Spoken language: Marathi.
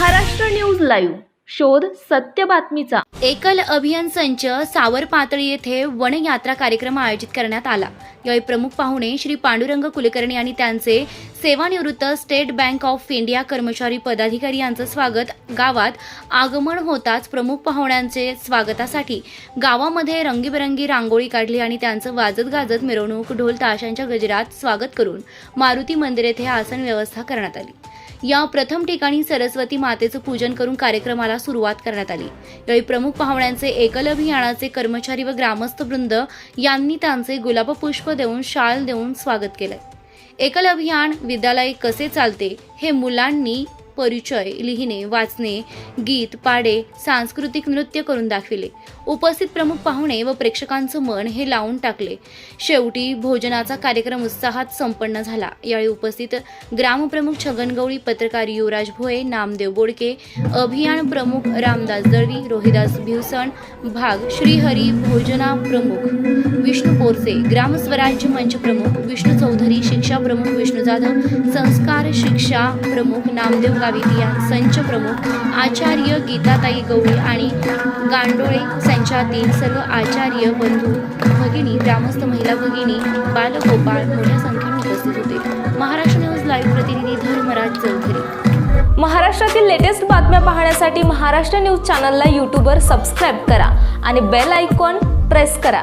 Maharashtra news live. शोध सत्य बातमीचा. एकल अभियान संच सावर पातळी येथे वनयात्रा कार्यक्रम आयोजित करण्यात आला. यावेळी प्रमुख पाहुणे श्री पांडुरंग कुलकर्णी आणि त्यांचे सेवानिवृत्त स्टेट बँक ऑफ इंडिया कर्मचारी पदाधिकारी यांचं स्वागत. गावात आगमन होताच प्रमुख पाहुण्यांचे स्वागतासाठी गावामध्ये रंगीबेरंगी रांगोळी काढली आणि त्यांचं वाजत गाजत मिरवणूक ढोल ताशांच्या गजरात स्वागत करून मारुती मंदिर येथे आसन व्यवस्था करण्यात आली. या प्रथम ठिकाणी सरस्वती मातेचं पूजन करून कार्यक्रमाला सुरुवात करण्यात आली. यावेळी प्रमुख पाहुण्यांचे एकल अभियानाचे कर्मचारी व ग्रामस्थ वृंद यांनी त्यांचे गुलाब पुष्प देऊन शाल देऊन स्वागत केलं. एकल अभियान विद्यालय कसे चालते हे मुलांनी परिचय लिहिणे वाचणे गीत पाडे सांस्कृतिक नृत्य करून दाखविले. उपस्थित प्रमुख पाहुणे व प्रेक्षकांचं मन हे लावून टाकले. शेवटी भोजनाचा कार्यक्रम उत्साहात संपन्न झाला. यावेळी उपस्थित ग्रामप्रमुख छगन गवळी पत्रकार युवराज भोये नामदेव बोडके अभियान प्रमुख रामदास दळवी रोहिदास भिवसण भाग श्रीहरी भोजना प्रमुख विष्णू पोरसे ग्रामस्वराज्य मंच प्रमुख विष्णू चौधरी शिक्षा प्रमुख विष्णू जाधव संस्कार शिक्षा प्रमुख नामदेव गावित संच प्रमुख आचार्य गीताताई गवळी आणि गांडोळे संचातील सर्व आचार्य बंधू भगिनी ग्रामस्थ महिला भगिनी बालगोपाळ मोठ्या संख्येने उपस्थित होते. महाराष्ट्र न्यूज लाईव्ह प्रतिनिधी धर्मराज चौधरी. महाराष्ट्रातील लेटेस्ट बातम्या पाहण्यासाठी महाराष्ट्र न्यूज चॅनलला यूट्यूबवर सबस्क्राईब करा आणि बेल आयकॉन प्रेस करा.